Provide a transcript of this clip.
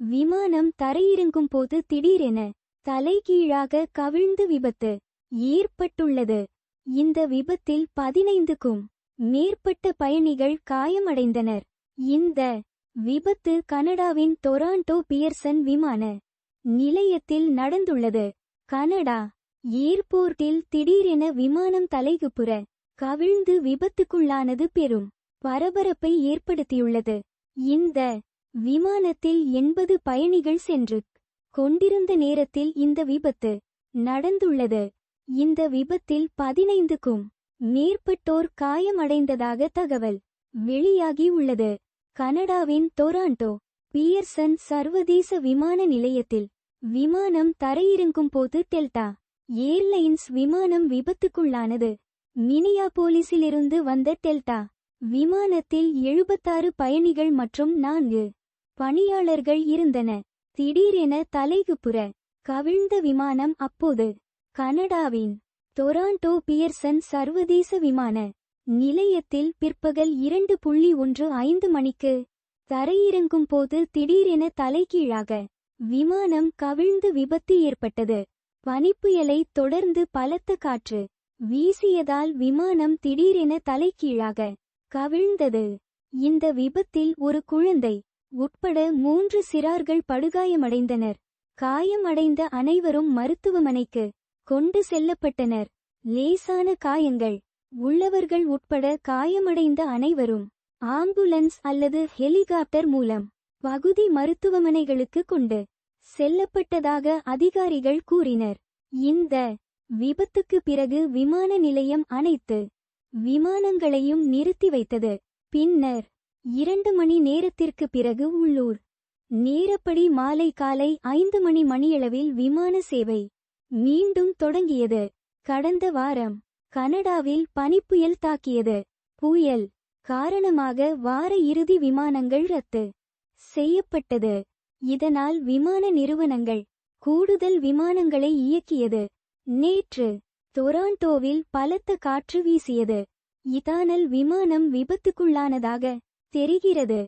விமானம் தரையிறங்கும் போது திடீரென தலைகீழாக கவிழ்ந்து விபத்து ஏற்பட்டுள்ளது. இந்த விபத்தில் பதினைந்துக்கும் மேற்பட்ட பயணிகள் காயமடைந்தனர். இந்த விபத்து கனடாவின் டொராண்டோ பியர்சன் விமான நிலையத்தில் நடந்துள்ளது. கனடா ஏர்போர்ட்டில் திடீரென விமானம் தலைகுப்புற கவிழ்ந்து விபத்துக்குள்ளானது பெரும் பரபரப்பை ஏற்படுத்தியுள்ளது. இந்த விமானத்தில் எண்பது பயணிகள் சென்று கொண்டிருந்த நேரத்தில் இந்த விபத்து நடந்துள்ளது. இந்த விபத்தில் பதினைந்துக்கும் மேற்பட்டோர் காயமடைந்ததாக தகவல் வெளியாகி உள்ளது. கனடாவின் டொராண்டோ பியர்சன் சர்வதேச விமான நிலையத்தில் விமானம் தரையிறங்கும் போது டெல்டா ஏர்லைன்ஸ் விமானம் விபத்துக்குள்ளானது. மினியாபோலிஸிலிருந்து வந்த டெல்டா விமானத்தில் எழுபத்தாறு பயணிகள் மற்றும் நான்கு பணியாளர்கள் இருந்தன. திடீரென தலைகுப்புற கவிழ்ந்த விமானம் அப்போது கனடாவின் டொராண்டோ பியர்சன் சர்வதேச விமான நிலையத்தில் பிற்பகல் இரண்டு புள்ளி ஒன்று ஐந்து மணிக்கு தரையிறங்கும் போது திடீரென தலைகீழாக விமானம் கவிழ்ந்து விபத்து ஏற்பட்டது. பனிப்புயலை தொடர்ந்து பலத்த காற்று வீசியதால் விமானம் திடீரென தலைகீழாக கவிழ்ந்தது. இந்த விபத்தில் ஒரு குழந்தை உட்பட மூன்று சிறார்கள் படுகாயமடைந்தனர். காயமடைந்த அனைவரும் மருத்துவமனைக்கு கொண்டு செல்லப்பட்டனர். லேசான காயங்கள். உள்ளவர்கள் உட்பட காயமடைந்த அனைவரும் ஆம்புலன்ஸ் அல்லது ஹெலிகாப்டர் மூலம் பகுதி மருத்துவமனைகளுக்கு கொண்டு செல்லப்பட்டதாக அதிகாரிகள் கூறினர். இந்த விபத்துக்கு பிறகு விமான நிலையம் அனைத்து விமானங்களையும் நிறுத்தி வைத்தது. பின்னர் இரண்டு மணி நேரத்திற்கு பிறகு உள்ளூர். நேரப்படி மாலை காலை ஐந்து மணி மணியளவில் விமான சேவை மீண்டும் தொடங்கியது. கடந்த வாரம் கனடாவில் பனிப்புயல் தாக்கியது. புயல் காரணமாக வார இறுதி விமானங்கள் ரத்து செய்யப்பட்டது. இதனால் விமான நிறுவனங்கள் கூடுதல் விமானங்களை இயக்கியது. நேற்று டொராண்டோவில் பலத்த காற்று வீசியது. இதானல் விமானம் விபத்துக்குள்ளானதாக தெரிகிறது.